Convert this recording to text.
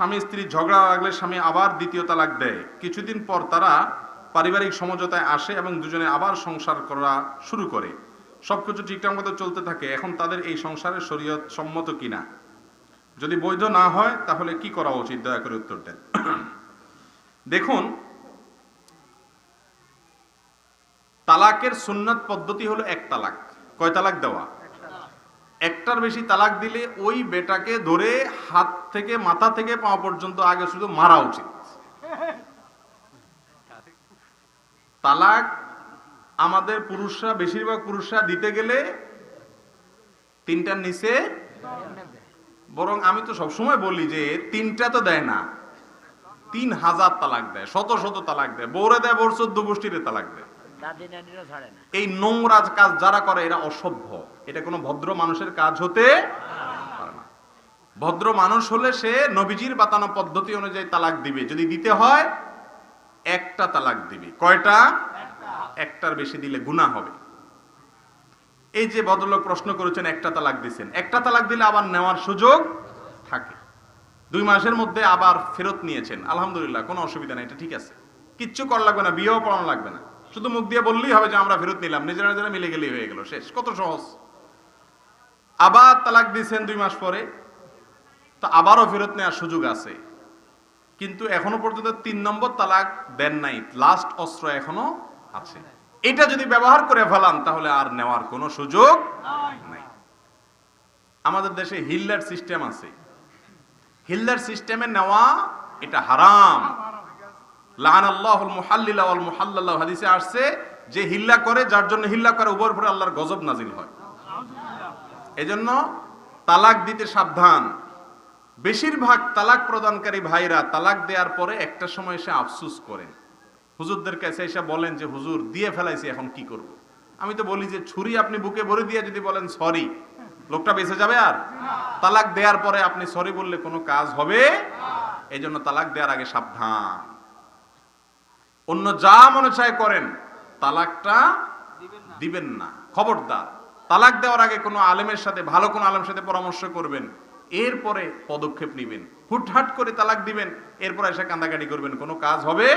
স্বামী স্ত্রী ঝগড়া লাগলে স্বামী আবার দ্বিতীয় তালাক দেয়। কিছুদিন পর তারা পারিবারিক সমঝোতায় আসে এবং দুজনে আবার সংসার করা শুরু করে। সবকিছু ঠিকঠাক মতো চলতে থাকে, এখন তাদের এই সংসারের শরীয়ত সম্মত কিনা? যদি বৈধ না হয়, তাহলে কি করা উচিত? দয়া করে উত্তর দেন। দেখুন, তালাকের সুন্নাত পদ্ধতি হলো এক তালাক। কয় তালাক দেওয়া? একটার বেশি তালাক দিলে ওই বেটাকে ধরে হাত থেকে মাথা থেকে পাওয়া পর্যন্ত আগে শুধু মারা উচিত। তালাক আমাদের পুরুষরা বেশিরভাগ পুরুষরা দিতে গেলে তিনটার নিচে বরং আমি তো সবসময় বলি যে তিনটা তো দেয় না। তিন হাজার তালাক দেয় শত শত তালাক দেয়। বৌরে দেয় বোর চোদ্দ গোষ্ঠীরে তালাক দেয়। এই নোংরা কাজ যারা করে এরা অসভ্য। এটা কোনো ভদ্র মানুষের কাজ হতে পারে না। ভদ্র মানুষ হলে সে নবীজির বাতানো পদ্ধতি অনুযায়ী তালাক দিবে। যদি দিতে হয়, একটা তালাক দিবে। কয়টা? একটার বেশি দিলে গুণা হবে। এই যে ভদ্রলোক প্রশ্ন করেছেন, একটা তালাক দিছেন। একটা তালাক দিলে আবার নেওয়ার সুযোগ থাকে। দুই মাসের মধ্যে আবার ফেরত নিয়েছেন। আলহামদুলিল্লাহ, কোনো অসুবিধা নেই, এটা ঠিক আছে। কিচ্ছু করা লাগবে না, বিয়েও পড়ানো লাগবে না। শুধু মুখ দিয়ে বললেই হবে যে আমরা ফেরত নিলাম। নিজেরা নিজেরা মিলে গেলেই হয়ে গেল, শেষ। কত সহজ। আবার তালাক দিয়েছেন দুই মাস পরে, তো আবারও ফেরত নেওয়ার সুযোগ আছে। কিন্তু এখনও পর্যন্ত তিন নম্বর তালাক দেন নাই লাস্ট অস্ত্র এখনও আছে। এটা যদি ব্যবহার করে ফেলান, তাহলে আর নেওয়ার কোনো সুযোগ নাই। আমাদের দেশে হিল্লার সিস্টেম আছে। হিল্লার সিস্টেমে নেওয়া এটা হারাম। লান আল্লাহুল মুহাল্লিলা ওয়াল মুহাল্লাল্লাহ হাদিসে আসছে যে হিল্লা করে, যার জন্য হিল্লা করে উপর উপরে আল্লাহর গজব নাজিল হয়। এজন্য তালাক দিতে সাবধান। বেশিরভাগ তালাক প্রদানকারী ভাইরা তালাক দেওয়ার পরে একটা সময় এসে আফসুস করেন। হুজুরদের কাছে এসে বলেন যে, হুজুর, দিয়ে ফেলাইছি, এখন কি করব। আমি তো বলি যে, ছুরি আপনি বুকে ভরে দিয়ে যদি বলেন সরি, লোকটা বেঁচে যাবে আর? তালাক দেওয়ার পরে আপনি সরি বললে কোনো কাজ হবে? এই জন্য তালাক দেওয়ার আগে সাবধান। অন্য যা মনে চায় করেন, তালাকটা দিবেন না। খবরদার। তালাক দেওয়ার আগে কোনো আলেমের সাথে, ভালো কোনো আলেমের সাথে পরামর্শ করবেন, এরপরে পদক্ষেপ নেবেন। হুটহাট করে তালাক দিবেন, এরপর এসে কান্দাকাটি করবেন, কোনো কাজ হবে